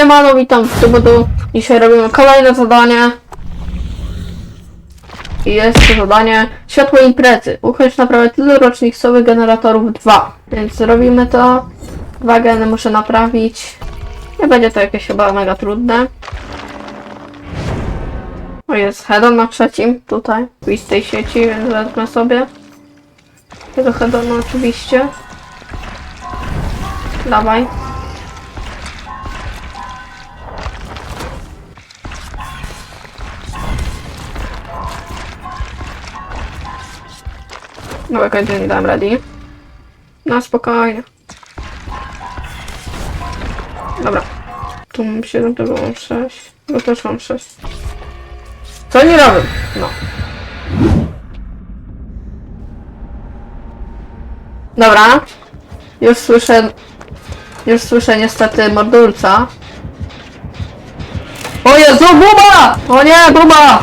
Siemano, witam w Tubudu. Dzisiaj robimy kolejne zadanie. I jest to zadanie Światło imprezy. Ukończ naprawę tylu rocznicowych generatorów 2. Więc robimy to. Dwa geny muszę naprawić. Nie będzie to jakieś chyba mega trudne. O jest headon na trzecim tutaj. W tej sieci, więc wezmę sobie. Tego headona oczywiście. Dawaj. Dobra, kończę, nie dam ready. No spokojnie. Dobra. Tu mam 7, tego mam 6. No też mam 6. Co nie robię? No. Dobra. Już słyszę... Już słyszę niestety mordulca. O Jezu, buba! O nie, buba!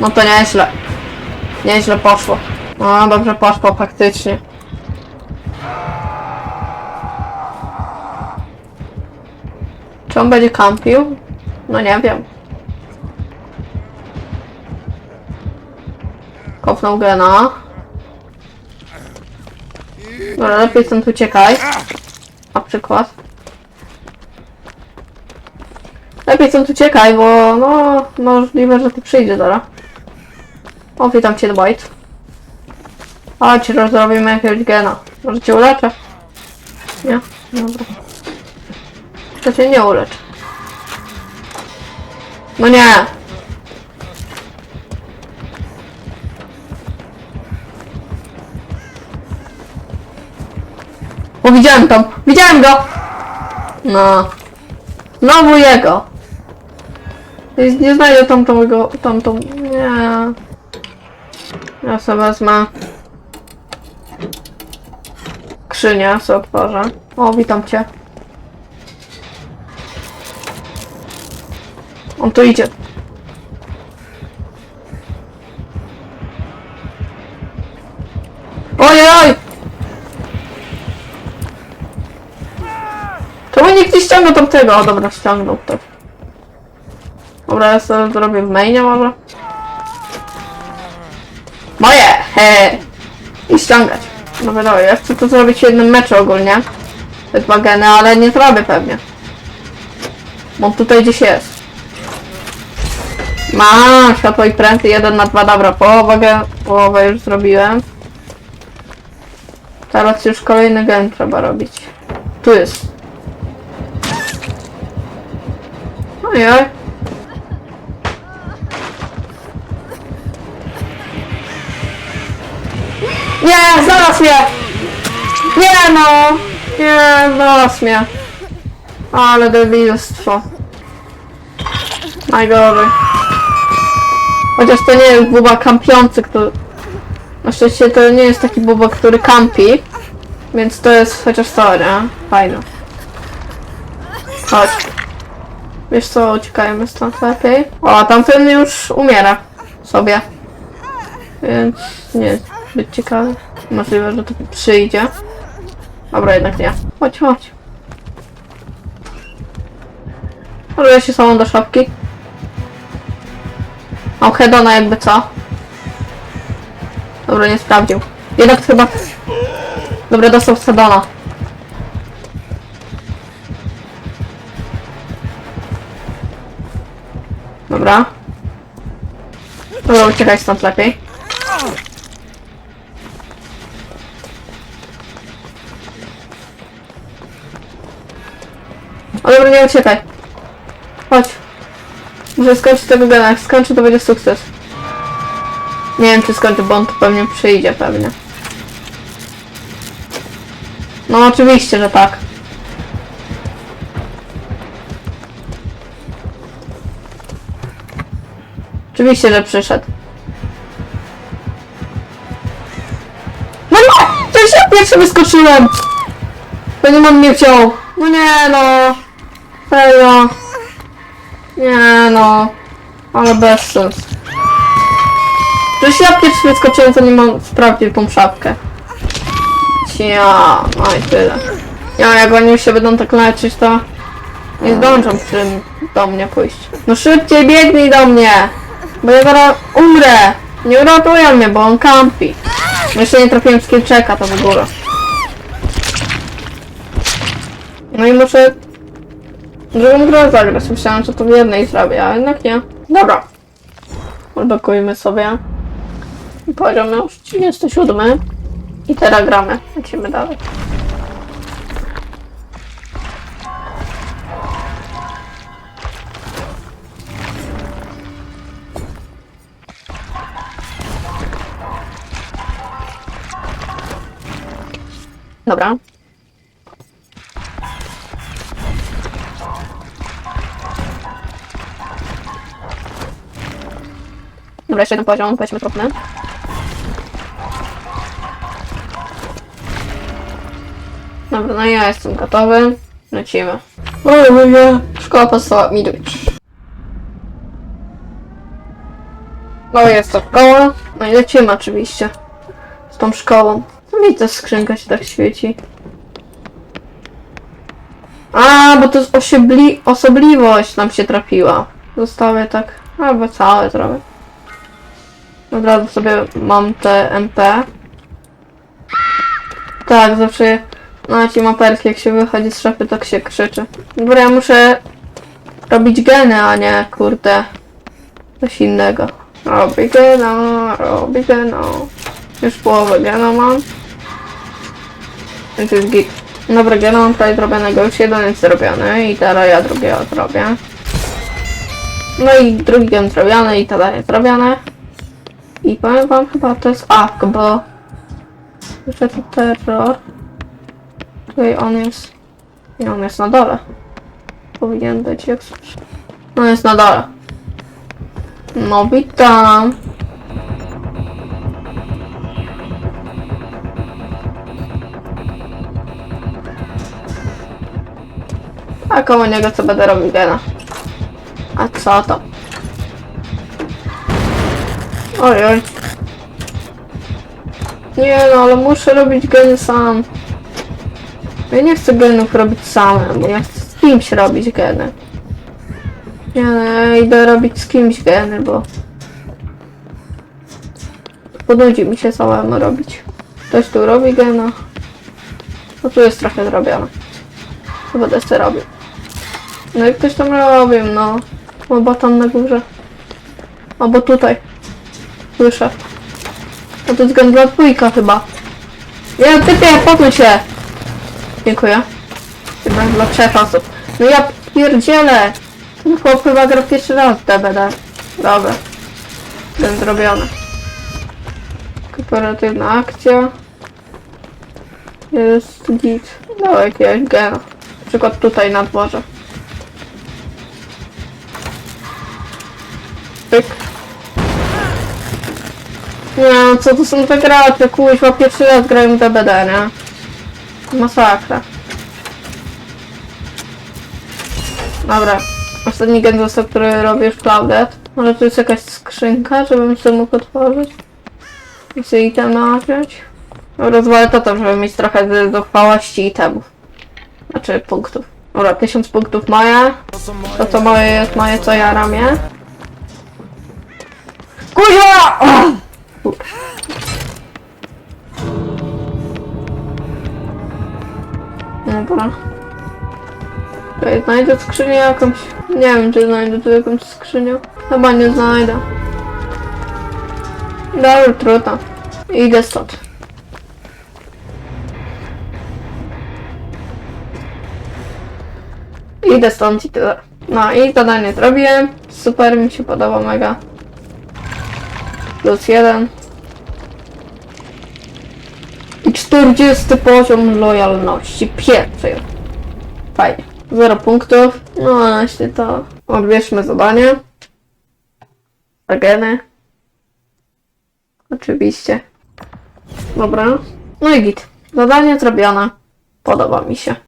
No to nieźle. Nieźle poszło. No dobrze poszło faktycznie. Czy on będzie kampił? No nie wiem. Kopnął gena. Dobra, lepiej stąd uciekaj. Na przykład. Lepiej stąd uciekaj, bo no możliwe, że tu przyjdzie zaraz. O, witam cię, Dwight. Chodź, rozrobimy jakiegoś gena. Może cię uleczę? Nie? Dobra. To cię nie uleczę. No nie! O, widziałem tam! Widziałem go! No. Znowu jego! Nie, znajdę tamtą tamtą... Nie. Ja sobie wezmę... Skrzynię sobie otworzę. O, witam cię. On tu idzie. Ojej! Czemu nikt nie ściągnął tamtego? O, dobra, ściągnął to. Dobra, ja sobie zrobię w mainie może. Moje! He! I ściągać. No wiadomo, ja chcę to zrobić w jednym meczu ogólnie. Dwa geny, ale nie zrobię pewnie. Bo tutaj gdzieś jest. Ma światło i pręty, jeden na dwa, dobra, połowę, połowę już zrobiłem. Teraz już kolejny gen trzeba robić. Tu jest. Ojej. Nie, znalazł mnie! Nie no! Nie, znalazł mnie. Ale debilstwo. Najgorzej. Chociaż to nie jest buba kampiący, który... Na szczęście to nie jest taki buba, który kampi. Więc to jest chociaż to, nie? Fajne. Chodź. Wiesz co, uciekajmy stąd lepiej. O, tamten już umiera. Sobie. Więc nie jest zbyt ciekawy. Możliwe, że to przyjdzie. Dobra, jednak nie. Chodź, chodź. Może się samą do szopki. Mam hedona jakby co. Dobra, nie sprawdził. Jednak chyba... Dobra, dostał hedona. Dobra. Dobra, uciekaj stąd lepiej. O dobra, nie uciekaj. Chodź. Muszę skończyć tego gena. Jak skończę, to będzie sukces. Nie wiem, czy skończę, bo on tu pewnie przyjdzie, pewnie. No, oczywiście, że tak. Oczywiście, że przyszedł. No nie! Przecież ja pierwszy wyskoczyłem! Pewnie on mnie wziął. No nie no. Serio. Nie no. Ale bez sens. Przecież ja pierwszy wyskoczyłem, zanim on sprawdził tą szapkę. Ja, no i tyle. Ja, jak oni się będą tak leczyć, to... Nie zdążą czym do mnie pójść. No szybciej biegnij do mnie! Bo ja zaraz umrę! Nie uratują mnie, bo on kampi. Jeszcze nie trafiłem z Kielczeka, to w ogóle. No i muszę drugą grę zagrać. Myślałem, że to w jednej zrobię, a jednak nie. Dobra. Odblokujmy sobie. Poziom już 37. I teraz gramy. Lecimy dalej. Dobra. Dobra, jeszcze jeden poziom, weźmy trudny. Dobra, no ja jestem gotowy. Lecimy. O, mówię. Szkoła podstawowa Midwich. No jest to szkoła. No i lecimy oczywiście. Z tą szkołą. No mi ta skrzynka się tak świeci. A, bo to jest osobliwość nam się trafiła. Zostawię tak, albo całe zrobię. Razu sobie mam te MP. Tak, zawsze na ci maperki, jak się wychodzi z szafy, tak się krzyczy. Dobra, ja muszę robić geny, a nie, kurde, coś innego. Robię gena, robię gena. Już połowę gena mam. Więc jest git. Dobra, gena mam prawie zrobionego, już jeden jest zrobiony i teraz ja drugiego zrobię. No i drugi gen zrobiony i teraz jest zrobione. I powiem wam chyba to jest awk, bo wyszedł terror. Tutaj on jest. Nie, on jest na dole. Powinien być jak słyszę. On jest na dole. No witam. A koło niego co będę robił gena. A co to? Oj, oj. Nie no, ale muszę robić geny sam. Ja nie chcę genów robić samym, bo ja chcę z kimś robić geny. Nie no, ja idę robić z kimś geny, bo... Podudzi mi się samemu robić. Ktoś tu robi gena. No tu jest trochę zrobione. To będę sobie robił. No i ktoś tam robił, no. Albo tam na górze. Albo tutaj. Słyszę. A to jest gen dla dwójka chyba. Ja typie, podnę się! Dziękuję. Chyba dla trzech osób. No ja pierdzielę! Ten chłop chyba gra pierwszy raz w DBD. Dobra. Ten zrobiony. Kooperatywna akcja. Jest git. Dawaj jakiegoś gena. Na przykład tutaj na dworze. Pyk. Nie, co to są te gracze, kuźwa, pierwszy raz grają w DBD, nie? Masakra. Dobra. Ostatni gen który robisz Clouded. Może tu jest jakaś skrzynka, żebym sobie mógł otworzyć. I sobie item wziąć. Rozwalę to, to, żeby mieć trochę zuchwałości itemów. Znaczy punktów. Dobra, 1000 punktów moje. To co moje jest moje, co ja ramię. Kurwa! Dobra. Czekaj, znajdę skrzynię jakąś. Nie wiem, czy znajdę tu jakąś skrzynię. Chyba nie znajdę. Dobra, trudno. Idę stąd. Idę stąd i tyle. No i zadanie zrobiłem. Super, mi się podoba mega. Plus jeden. I 40 poziom lojalności. Pierwszy. Fajnie. 0 punktów. No właśnie to. Odbierzmy zadanie. Ageny. Oczywiście. Dobra. No i git. Zadanie zrobione. Podoba mi się.